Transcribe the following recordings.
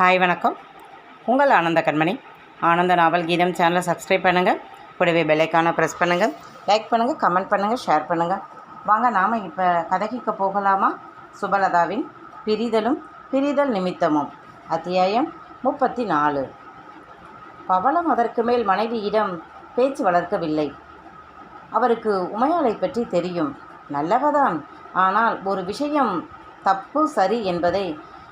Hi வணக்கம். உங்கள் ஆனந்த கண்மணி. ஆனந்த நாவல் கீதம் சேனலை சப்ஸ்கிரைப் பண்ணுங்கள் கூடவே பெல்லைக்கான ப்ரெஸ் பண்ணுங்கள் லைக் பண்ணுங்கள் கமெண்ட் பண்ணுங்கள் ஷேர் பண்ணுங்கள் வாங்க நாம் இப்போ கதகிக்க போகலாமா? சுபலதாவின் பிரிதலும் பிரிதல் நிமித்தமும் அத்தியாயம் முப்பத்தி நாலு பவளம் அதற்கு மேல் மனைவியிடம் பேச்சு வளர்க்கவில்லை. அவருக்கு உமையாளை பற்றி தெரியும். நல்லவதான். ஆனால் ஒரு விஷயம் தப்பு சரி என்பதை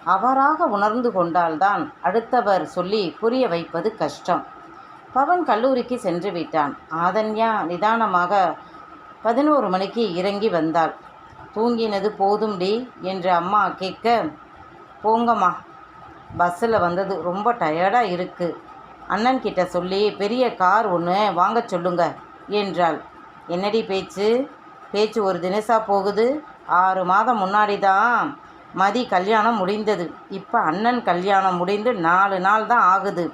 அவராக உணர்ந்து கொண்டால்தான் அடுத்தவர் சொல்லி புரிய வைப்பது கஷ்டம். பவன் கல்லூரிக்கு சென்று விட்டான். ஆதன்யா நிதானமாக பதினோரு மணிக்கு இறங்கி வந்தாள். தூங்கினது போதும் டி என்று அம்மா கேட்க போங்கம்மா பஸ்ஸில் வந்தது ரொம்ப டயர்டாக இருக்குது அண்ணன் கிட்ட சொல்லி பெரிய கார் ஒன்று வாங்க சொல்லுங்க என்றாள். என்னடி பேச்சு? பேச்சு ஒரு தினசா போகுது. ஆறு மாதம் முன்னாடி தான் மதி கல்யாணம் முடிந்தது. இப்போ அண்ணன் கல்யாணம் முடிந்து நாலு நாள் தான் ஆகுது.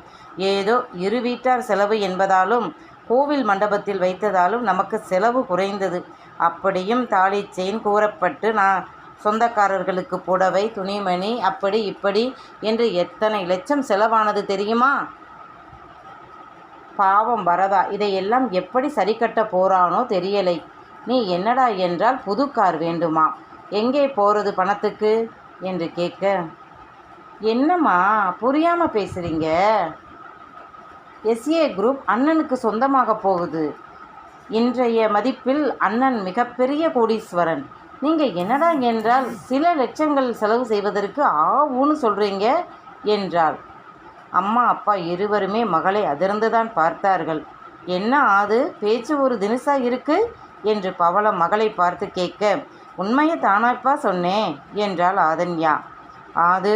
ஏதோ இரு வீட்டார் செலவு என்பதாலும் கோவில் மண்டபத்தில் வைத்ததாலும் நமக்கு செலவு குறைந்தது. அப்படியும் தாலி செயின் கூறப்பட்டு நான் சொந்தக்காரர்களுக்கு புடவை துணிமணி அப்படி இப்படி என்று எத்தனை லட்சம் செலவானது தெரியுமா? பாவம் வரதா இதையெல்லாம் எப்படி சரி கட்ட போறானோ தெரியலை. நீ என்னடா என்றால் புது கார் வேண்டுமா எங்கே போகிறது பணத்துக்கு? என்று கேட்க என்னம்மா புரியாமல் பேசுகிறீங்க எஸ்ஏ குரூப் அண்ணனுக்கு சொந்தமாக போகுது. இன்றைய மதிப்பில் அண்ணன் மிகப்பெரிய கோடீஸ்வரன். நீங்கள் என்னடா என்றால் சில லட்சங்கள் செலவு செய்வதற்கு ஆவுன்னு சொல்கிறீங்க என்றாள். அம்மா அப்பா இருவருமே மகளை அதிர்ந்துதான் பார்த்தார்கள். என்ன ஆது? பேச்சு ஒரு தினசா இருக்கு? என்று பவளம் மகளை பார்த்து கேட்க உண்மையை தானாப்பா சொன்னேன் என்றாள் ஆதன்யா. அது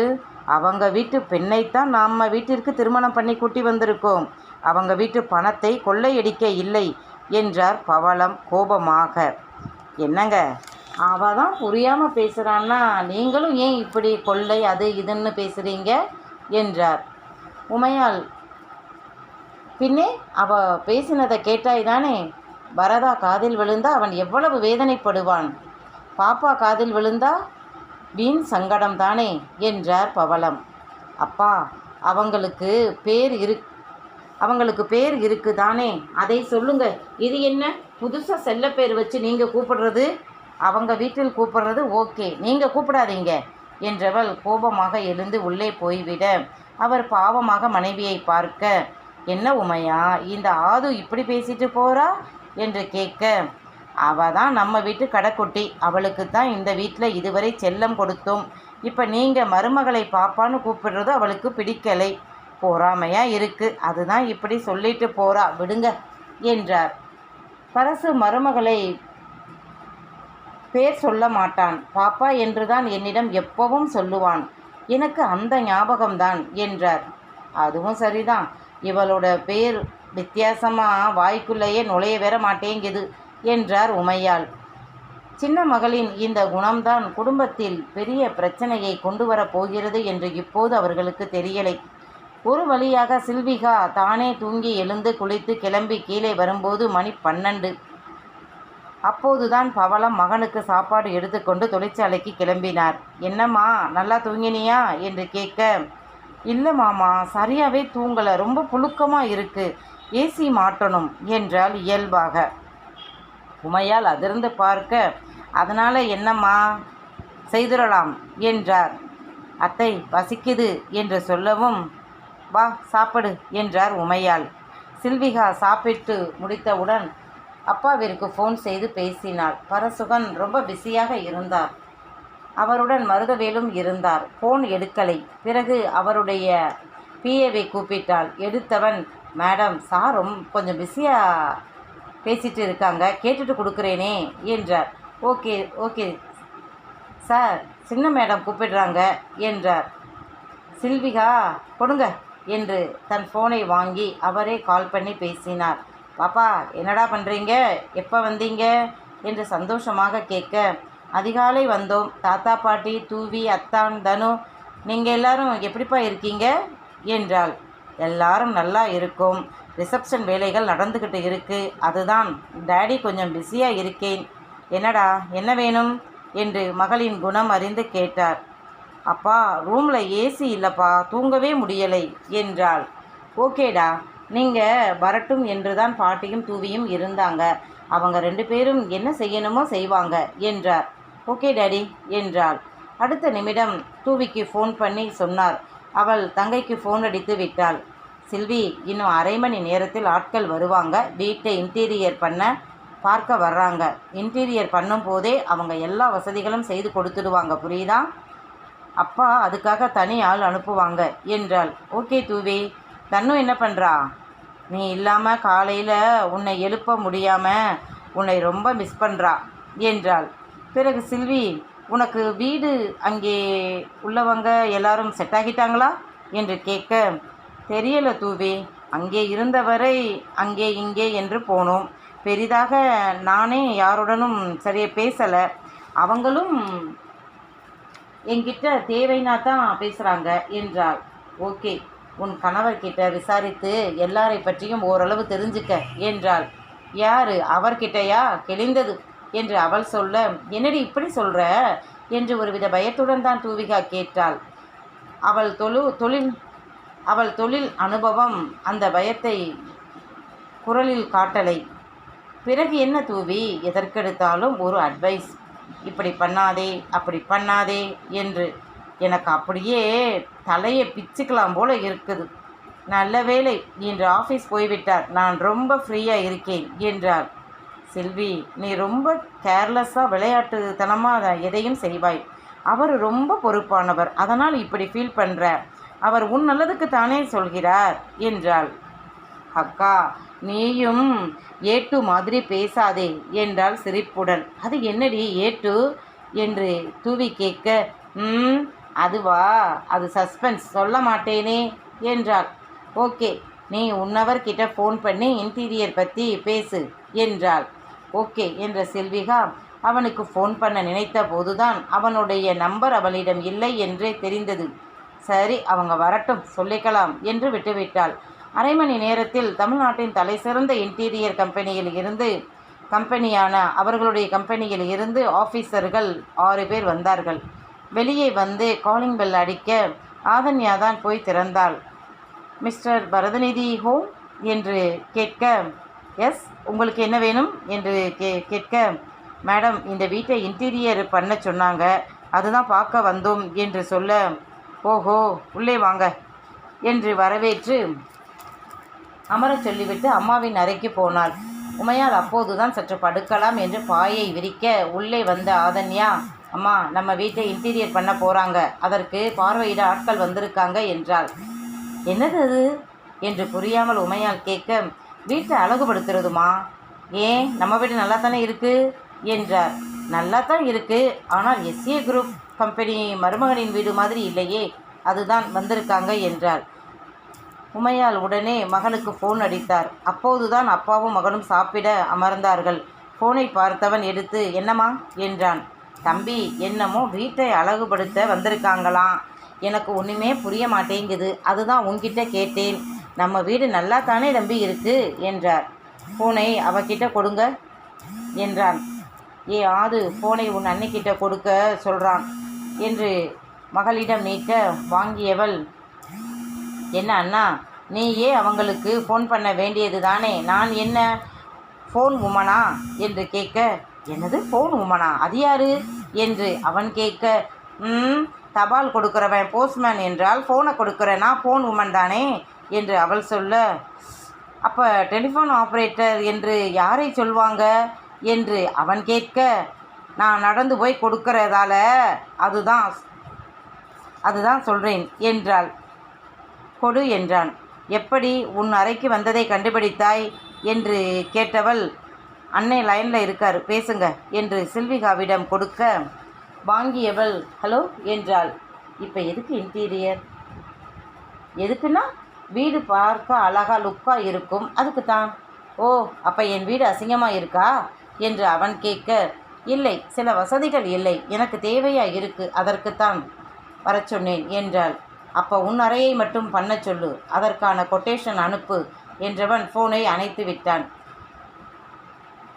அவங்க வீட்டு பெண்ணைத்தான் நம்ம வீட்டிற்கு திருமணம் பண்ணி கூட்டி வந்திருக்கோம். அவங்க வீட்டு பணத்தை கொள்ளையடிக்க இல்லை என்றார் பவளம் கோபமாக. என்னங்க? அவ தான் புரியாமல் பேசுகிறான்னா நீங்களும் ஏன் இப்படி கொள்ளை அது இதுன்னு பேசுகிறீங்க என்றார். உமையால் பின்னே அவ பேசினதை கேட்டாய் தானே பரதா காதில் விழுந்தா அவன் எவ்வளவு வேதனைப்படுவான்? பாப்பா காதில் விழுந்தா வீண் சங்கடம் தானே என்றார் பவளம். அப்பா அவங்களுக்கு பேர் இரு அவங்களுக்கு பேர் இருக்கு தானே அதை சொல்லுங்க. இது என்ன? புதுசாக செல்ல பேர் வச்சு நீங்கள் கூப்பிடுறது? அவங்க வீட்டில் கூப்பிடுறது ஓகே. நீங்கள் கூப்பிடாதீங்க. என்றவள் கோபமாக எழுந்து உள்ளே போய்விட அவர் பாவமாக மனைவியை பார்க்க என்ன உமையா இந்த ஆது இப்படி பேசிட்டு போறா? என்று கேட்க அவள் தான் நம்ம வீட்டு கடைக்குட்டி. அவளுக்கு தான் இந்த வீட்டில் இதுவரை செல்லம் கொடுத்தோம். இப்போ நீங்கள் மருமகளை பாப்பான்னு கூப்பிடுறது அவளுக்கு பிடிக்கலை. பொறாமையாக இருக்குது அதுதான் இப்படி சொல்லிட்டு போகிறா விடுங்க என்றார். பரசு மருமகளை பேர் சொல்ல மாட்டான். பாப்பா என்றுதான் என்னிடம் எப்பவும் சொல்லுவான். எனக்கு அந்த ஞாபகம்தான் என்றார். அதுவும் சரிதான். இவளோட பேர் வித்தியாசமாக வாய்க்குள்ளேயே நுழைய வர மாட்டேங்குது. என்றார் உமையாள். சின்ன மகளின் இந்த குணம்தான் குடும்பத்தில் பெரிய பிரச்சனையை கொண்டு வரப் போகிறது என்று இப்போது அவர்களுக்கு தெரியலை. ஒரு வழியாக சில்விகா தானே தூங்கி எழுந்து குளித்து கிளம்பி கீழே வரும்போது மணி பன்னெண்டு. அப்போதுதான் பவளம் மகனுக்கு சாப்பாடு எடுத்துக்கொண்டு தொழிற்சாலைக்கு கிளம்பினார். என்னம்மா நல்லா தூங்கினியா? என்று கேட்க இல்லை மாமா சரியாகவே தூங்கலை. ரொம்ப புழுக்கமாக இருக்குது ஏசி மாட்டணும் என்றால் இயல்பாக. உமையால் அதிர்ந்து பார்க்க அதனால் என்னம்மா? செய்திடலாம் என்றார். அத்தை பசிக்குது என்று சொல்லவும் வா சாப்பிடு என்றார் உமையால். சில்விகா சாப்பிட்டு முடித்தவுடன் அப்பாவிற்கு ஃபோன் செய்து பேசினாள். பரசுகன் ரொம்ப பிஸியாக இருந்தார். அவருடன் மருதவேலும் இருந்தார். ஃபோன் எடுக்கலை. பிறகு அவருடைய பிஏவை கூப்பிட்டாள். எடுத்தவன் மேடம் சார் ரொம்ப கொஞ்சம் பிஸியாக பேசிட்டு இருக்காங்க கேட்டுட்டு கொடுக்குறேனே என்றார். Okay okay. சார் சின்ன மேடம் கூப்பிடுறாங்க என்றார். சில்விகா கொடுங்க என்று தன் ஃபோனை வாங்கி அவரே கால் பண்ணி பேசினார். பாப்பா என்னடா பண்ணுறீங்க எப்போ வந்தீங்க? என்று சந்தோஷமாக கேட்க அதிகாலை வந்தோம். தாத்தா பாட்டி தூவி அத்தான் தனு நீங்கள் எல்லாரும் எப்படிப்பா இருக்கீங்க? என்றாள். எல்லாரும் நல்லா இருக்கும். ரிசப்ஷன் வேலைகள் நடந்துக்கிட்டு இருக்குது அதுதான் டேடி கொஞ்சம் பிஸியாக இருக்கேன். என்னடா என்ன வேணும்? என்று மகளின் குணம் அறிந்து கேட்டார். அப்பா ரூமில் ஏசி இல்லைப்பா தூங்கவே முடியலை என்றாள். ஓகேடா நீங்கள் வரட்டும் என்று தான் பாட்டியும் தூவியும் இருந்தாங்க. அவங்க ரெண்டு பேரும் என்ன செய்யணுமோ செய்வாங்க என்றார். ஓகே டேடி என்றாள். அடுத்த நிமிடம் தூவிக்கு ஃபோன் பண்ணி சொன்னார். அவள் தங்கைக்கு ஃபோன் அடித்து விட்டாள். சில்வி இன்னும் அரை மணி நேரத்தில் ஆட்கள் வருவாங்க. வீட்டை இன்டீரியர் பண்ண பார்க்க வர்றாங்க. இன்டீரியர் பண்ணும்போதே அவங்க எல்லா வசதிகளும் செய்து கொடுத்துடுவாங்க. புரியுதா? அப்பா அதுக்காக தனி ஆள் அனுப்புவாங்க என்றாள். ஓகே தூவி. தன்னும் என்ன பண்ணுறா நீ இல்லாமல் காலையில் உன்னை எழுப்ப முடியாமல் உன்னை ரொம்ப மிஸ் பண்ணுறா என்றாள். பிறகு சில்வி உனக்கு வீடு அங்கே உள்ளவங்க எல்லாரும் செட் ஆகிட்டாங்களா? என்று கேட்க தெரியல தூவி அங்கே இருந்தவரை அங்கே இங்கே என்று போனோம். பெரிதாக நானே யாருடனும் சரியாக பேசலை. அவங்களும் என்கிட்ட தேவைனா தான் பேசுகிறாங்க என்றாள். ஓகே உன் கணவர்கிட்ட விசாரித்து எல்லாரை பற்றியும் ஓரளவு தெரிஞ்சுக்க என்றாள். யாரு? அவர்கிட்டயா? கிழிந்தது என்று அவள் சொல்ல என்னடி இப்படி சொல்கிற என்று ஒருவித பயத்துடன் தான் தூவிகா கேட்டாள். அவள் தொழு தொழில் அவள் தொழில் அனுபவம் அந்த பயத்தை குரலில் காட்டலை. பிறகு என்ன தூவி எதற்கெடுத்தாலும் ஒரு அட்வைஸ் இப்படி பண்ணாதே அப்படி பண்ணாதே என்று. எனக்கு அப்படியே தலையை பிச்சுக்கலாம் போல இருக்குது. நல்ல வேலை இன்று ஆஃபீஸ் போய்விட்டார். நான் ரொம்ப ஃப்ரீயாக இருக்கேன் என்றார் செல்வி நீ ரொம்ப கேர்லெஸ்ஸாக விளையாட்டுத்தனமாக எதையும் செய்வாய். அவர் ரொம்ப பொறுப்பானவர். அதனால் இப்படி ஃபீல் பண்ணுற அவர் உன் நல்லதுக்கு தானே சொல்கிறார் என்றாள். அக்கா நீயும் ஏட்டு மாதிரி பேசாதே என்றாள் சிரிப்புடன். அது என்னடி ஏட்டு என்று தூவி கேட்க ம் அதுவா? அது சஸ்பென்ஸ் சொல்ல மாட்டேனே என்றாள். ஓகே நீ உன்னவர் கிட்ட ஃபோன் பண்ணி இன்டீரியர் பற்றி பேசு என்றாள். ஓகே என்ற செல்விகா அவனுக்கு ஃபோன் பண்ண நினைத்த போதுதான் அவனுடைய நம்பர் அவளிடம் இல்லை என்றே தெரிந்தது. சரி அவங்க வரட்டும் சொல்லிக்கலாம் என்று விட்டுவிட்டாள். அரை மணி நேரத்தில் தமிழ்நாட்டின் தலைசிறந்த இன்டீரியர் கம்பெனியில் இருந்து கம்பெனியான அவர்களுடைய கம்பெனியில் இருந்து ஆஃபீஸர்கள் ஆறு பேர் வந்தார்கள். வெளியே வந்து காலிங் பெல் அடிக்க ஆதன்யா தான் போய் திறந்தாள். Mister Bharathanidhi home? என்று கேட்க எஸ் உங்களுக்கு என்ன வேணும்? என்று கே கேட்க மேடம் இந்த வீட்டை இன்டீரியர் பண்ண சொன்னாங்க. அதுதான் பார்க்க வந்தோம் என்று சொல்ல ஓஹோ உள்ளே வாங்க என்று வரவேற்று அமரச் சொல்லிவிட்டு அம்மாவின் அறைக்கு போனாள். உமையால் அப்போதுதான் சற்று படுக்கலாம் என்று பாயை விரிக்க உள்ளே வந்த ஆதன்யா அம்மா நம்ம வீட்டை இன்டீரியர் பண்ண போகிறாங்க அதற்கு பார்வையிட ஆட்கள் வந்திருக்காங்க என்றாள். என்னது அது? என்று புரியாமல் உமையால் கேட்க வீட்டை அழகுபடுத்துறதுமா? ஏன்? நம்ம வீடு நல்லா தானே இருக்குது என்றார். நல்லா தான் இருக்குது ஆனால் எஸ்ஏ குரூப் கம்பெனி மருமகனின் வீடு மாதிரி இல்லையே அதுதான் வந்திருக்காங்க என்றார் உமையால் உடனே மகனுக்கு ஃபோன் அடித்தார். அப்போதுதான் அப்பாவும் மகனும் சாப்பிட அமர்ந்தார்கள். ஃபோனை பார்த்தவன் எடுத்து என்னம்மா? என்றான். தம்பி என்னமோ வீட்டை அழகுபடுத்த வந்திருக்காங்களாம். எனக்கு ஒன்றுமே புரிய மாட்டேங்குது. அதுதான் உன்கிட்ட கேட்டேன். நம்ம வீடு நல்லா தானே தம்பி இருக்கு? என்றார். ஃபோனை அவகிட்ட கொடுங்க என்றான். ஏ ஆது ஃபோனை உன் அன்னைக்கிட்ட கொடுக்க சொல்கிறான் என்று மகளிடம் நீட்ட வாங்கியவள் என்ன அண்ணா நீயே அவங்களுக்கு ஃபோன் பண்ண வேண்டியது தானே? நான் என்ன ஃபோன் உமனா என்று கேட்க என்னது ஃபோன் உமனா அது யாரு? என்று அவன் கேட்க ம் தபால் கொடுக்குறவன் போஸ்ட்மேன் என்றால் ஃபோனை கொடுக்குறேன். நான் ஃபோன் உமன் தானே? என்று அவள் சொல்ல அப்போ டெலிஃபோன் ஆப்ரேட்டர் என்று யாரை சொல்வாங்க? என்று அவன் கேட்க நான் நடந்து போய் கொடுக்கறதால அதுதான் அதுதான் சொல்கிறேன் என்றாள். கொடு என்றான். எப்படி உன் அறைக்கு வந்ததை கண்டுபிடித்தாய்? என்று கேட்டவள் அன்னை லைனில் இருக்கார் பேசுங்க என்று சில்விகாவிடம் கொடுக்க வாங்கியவள் ஹலோ என்றாள். இப்போ எதுக்கு இன்டீரியர் எதுக்குன்னா வீடு பார்க்க அழகாக லுக்காக இருக்கும் அதுக்கு தான் ஓ அப்போ என் வீடு அசிங்கமாக இருக்கா? என்று அவன் கேட்க இல்லை சில வசதிகள் இல்லை. எனக்கு தேவையாக இருக்கு அதற்குத்தான் வர சொன்னேன் என்றாள். அப்போ உன் அறையை மட்டும் பண்ண சொல்லு அதற்கான கொட்டேஷன் அனுப்பு என்றவன் ஃபோனை அணைத்து விட்டான்.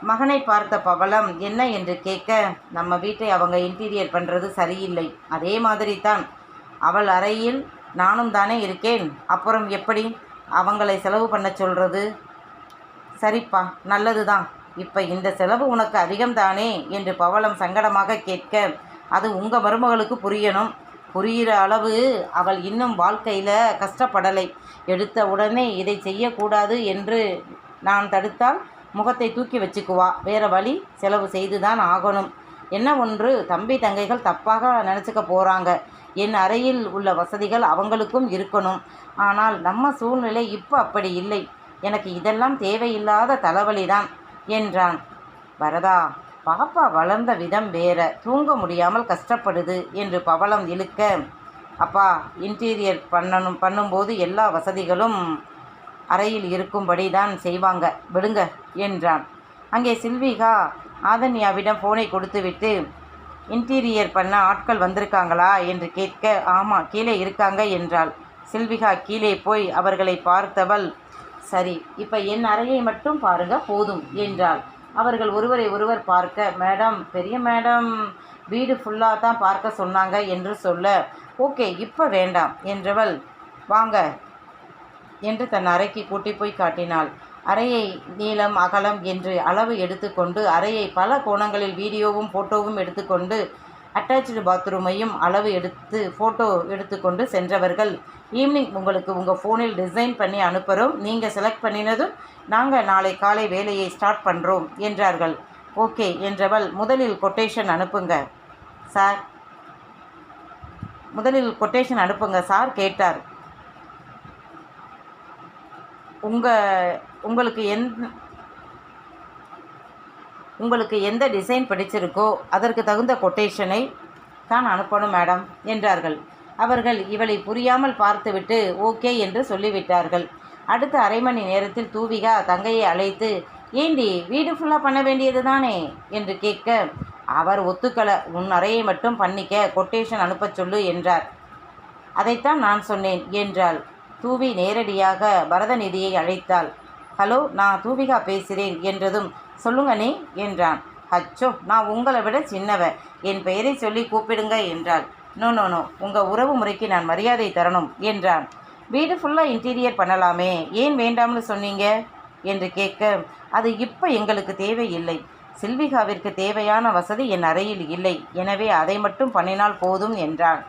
மகனை பார்த்த பவளம் என்ன? என்று கேட்க நம்ம வீட்டை அவங்க இன்டீரியர் பண்ணுறது சரியில்லை. அதே மாதிரி தான் அவள் அறையில் நானும் தானே இருக்கேன். அப்புறம் எப்படி? அவங்களை செலவு பண்ண சொல்கிறது சரிப்பா நல்லது தான் இப்போ இந்த செலவு உனக்கு அதிகம்தானே? என்று பவளம் சங்கடமாக கேட்க அது உங்கள் மருமகளுக்கு புரியணும். புரிகிற அளவு அவள் இன்னும் வாழ்க்கையில் கஷ்டப்படலை. எடுத்த உடனே இதை செய்யக்கூடாது என்று நான் தடுத்தால் முகத்தை தூக்கி வச்சுக்குவா. வேற வழி செலவு செய்து தான் ஆகணும். என்ன ஒன்று? தம்பி தங்கைகள் தப்பாக நினச்சிக்க போகிறாங்க என் அறையில் உள்ள வசதிகள் அவங்களுக்கும் இருக்கணும். ஆனால் நம்ம சூழ்நிலை இப்போ அப்படி இல்லை. எனக்கு இதெல்லாம் தேவையில்லாத தலைவலி தான் என்றான். வரதா பாப்பா வளர்ந்த விதம் வேற. தூங்க முடியாமல் கஷ்டப்படுது என்று பவளம் இழுக்க. அப்பா இன்டீரியர் பண்ணணும் பண்ணும்போது எல்லா வசதிகளும் அறையில் இருக்கும்படி தான் செய்வாங்க. விடுங்க என்றான். அங்கே சில்விகா ஆதன்யாவிடம் ஃபோனை கொடுத்துவிட்டு இன்டீரியர் பண்ண ஆட்கள் வந்திருக்காங்களா? என்று கேட்க ஆமாம் கீழே இருக்காங்க என்றாள். சில்விகா கீழே போய் அவர்களை பார்த்தவள் சரி இப்போ என் அறையை மட்டும் பாருங்க போதும் என்றாள். அவர்கள் ஒருவரை ஒருவர் பார்க்க மேடம் பெரிய மேடம் வீடு ஃபுல்லாக தான் பார்க்க சொன்னாங்க என்று சொல்ல ஓகே இப்போ வேண்டாம் என்றவள். வாங்க என்று தன் அறைக்கு கூட்டி போய் காட்டினாள். அறையை நீளம் அகலம் என்று அளவு எடுத்துக்கொண்டு அறையை பல கோணங்களில் வீடியோவும் ஃபோட்டோவும் எடுத்துக்கொண்டு அட்டாச்சு பாத்ரூமையும் அளவு எடுத்து ஃபோட்டோ எடுத்துக்கொண்டு சென்றவர்கள் ஈவினிங் உங்களுக்கு உங்கள் ஃபோனில் டிசைன் பண்ணி அனுப்புகிறோம் நீங்கள் செலக்ட் பண்ணினதும் நாங்கள் நாளை காலை வேலையை ஸ்டார்ட் பண்ணுறோம் என்றார்கள். ஓகே என்றவள் முதலில் கொட்டேஷன் அனுப்புங்க. சார் முதலில் கொட்டேஷன் அனுப்புங்க சார் கேட்டார். உங்கள் உங்களுக்கு எந்த உங்களுக்கு எந்த டிசைன் பிடிச்சிருக்கோ அதற்கு தகுந்த கொட்டேஷனை தான் அனுப்பணும் மேடம் என்றார்கள். அவர்கள் இவளை புரியாமல் பார்த்துவிட்டு ஓகே என்று சொல்லிவிட்டார்கள். அடுத்த அரை மணி நேரத்தில் தூவிகா தங்கையை அழைத்து ஏண்டி வீடு ஃபுல்லாக பண்ண வேண்டியது தானே? என்று கேட்க அவர் ஒத்துக்கலை. உன் அறையை மட்டும் பண்ணிக்க கொட்டேஷன் அனுப்பச் சொல்லு என்றார். அதைத்தான் நான் சொன்னேன் என்றாள். தூவி நேரடியாக பரதநிதியை அழைத்தாள். ஹலோ நான் தூவிகா பேசுகிறேன் என்றதும் சொல்லுங்க நீ என்றான். அச்சோ நான் உங்களை விட சின்னவ. என் பெயரை சொல்லி கூப்பிடுங்க என்றாள். நோ நோ நோ உங்கள் உறவு முறைக்கு நான் மரியாதை தரணும் என்றான். வீடு ஃபுல்லாக இன்டீரியர் பண்ணலாமே ஏன் வேண்டாம்னு சொன்னீங்க? என்று கேட்க அது இப்போ எங்களுக்கு தேவையில்லை. சில்விகாவிற்கு தேவையான வசதி என் அறையில் இல்லை. எனவே அதை மட்டும் பண்ணினால் போதும் என்றான்.